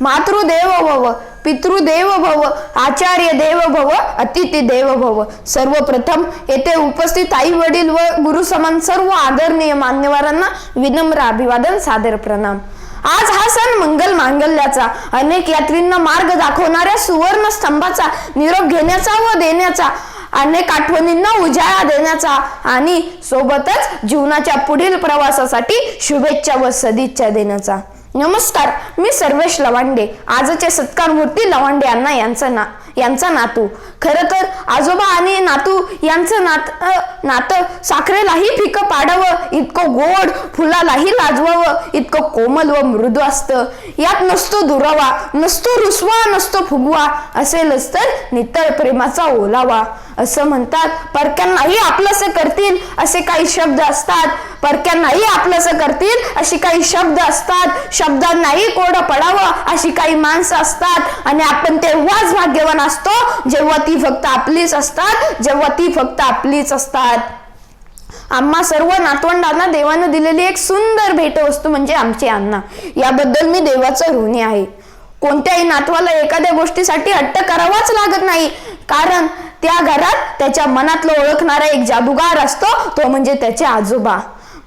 मातृदेव भव पितृदेव भव आचार्य देव भव अतिथी देव भव सर्वप्रथम येथे उपस्थित आई वडील व गुरु समान सर्व आदरणीय मान्यवरांना विनम्र अभिवादन सादर प्रणाम. आज हा सण मंगल मांगल्याचा अनेक यात्रींना मार्ग दाखवणाऱ्या सुवर्ण स्तंभाचा निरोप घेण्याचा व देण्याचा अनेक आठवणींना उजाळा देण्याचा आणि सोबतच जीवनाच्या पुढील प्रवासासाठी शुभेच्छा व सदिच्छा देण्याचा. नमस्कार मी सर्वेश लवांडे. आजचे सत्कार मूर्ती लवांडे यांना यांचं ना यांचा नातू. खरं तर आजोबा आणि नातू यांचं नात नातं साखरेलाही फिकं पाडावं इतकं गोड फुलालाही लाजवावं इतकं कोमल व मृदू असतं. यात नसतो दुरावा नसतो रुसवा नसतो फुगवा असेलच तर नितळ प्रेमाचा ओलावा. असं म्हणतात. परक्यांनाही आपलंसं करतील असे काही शब्द असतात. परक्यांनाही आपलंसं करतील अशी काही शब्द असतात. शब्दांनाही कोडं पडावं अशी काही माणसं असतात. आणि आपण तेव्हाच भाग्यवान असतो जेव्हा ती फक्त आपलीच असतात. जेव्हा ती फक्त आपलीच असतात. आम्हा सर्व नातवंडांना देवानं दिलेली एक सुंदर भेटवस्तू म्हणजे आमची अण्णा. याबद्दल मी देवाचं ऋणी आहे. कोणत्याही नातवाला एखाद्या गोष्टीसाठी हट्ट करावाच लागत नाही. कारण त्या घरात त्याच्या मनातलं ओळखणारा एक जादूगार असतो तो म्हणजे त्याचे आजोबा.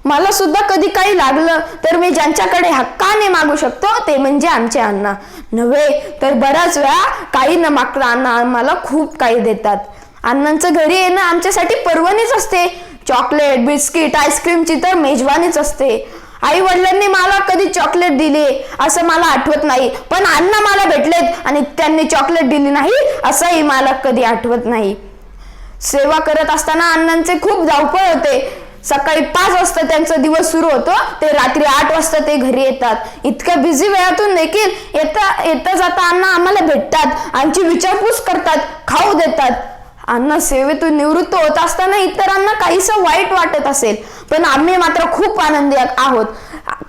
मला सुद्धा कधी काही लागलं तर मी ज्यांच्याकडे हक्काने मागू शकतो ते म्हणजे आमचे अण्णा. नव्हे तर बऱ्याच वेळा काही न मागता अण्णा आम्हाला खूप काही देतात. अण्णांचं घरी येणं आमच्यासाठी पर्वणीच असते. चॉकलेट बिस्किट आईस्क्रीमची तर मेजवानीच असते. आई वडिलांनी मला कधी चॉकलेट दिली असं मला आठवत नाही. पण अण्णा मला भेटलेत आणि त्यांनी चॉकलेट दिली नाही असंही मला कधी आठवत नाही. सेवा करत असताना अण्णांचे खूप धावपळ होते. सकाळी पाच वाजता त्यांचा दिवस सुरू होतो. ते रात्री आठ वाजता ते घरी येतात. इतक्या बिझी वेळातून देखील येता येता जाता अण्णा आम्हाला भेटतात. आमची विचारपूस करतात खाऊ देतात. अण्णा सेवेतून निवृत्त होत असताना इतरांना काहीसं वाईट वाटत असेल पण आम्ही मात्र खूप आनंदी आहोत.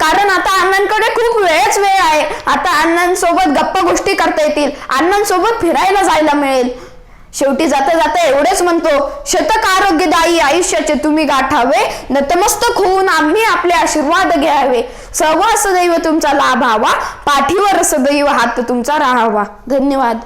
कारण आता अण्णांकडे खूप वेळच वेळ आहे. आता अण्णांसोबत गप्पा गोष्टी करता येतील. अण्णांसोबत फिरायला जायला मिळेल. शेवटी जाता जाता एवढेच म्हणतो शतक आरोग्यदायी आयुष्याचे तुम्ही गाठावे नतमस्तक होऊन आम्ही आपले आशीर्वाद घ्यावे. सहवास सदैव तुमचा लाभ हवा पाठीवर सदैव हात तुमचा राहावा. धन्यवाद.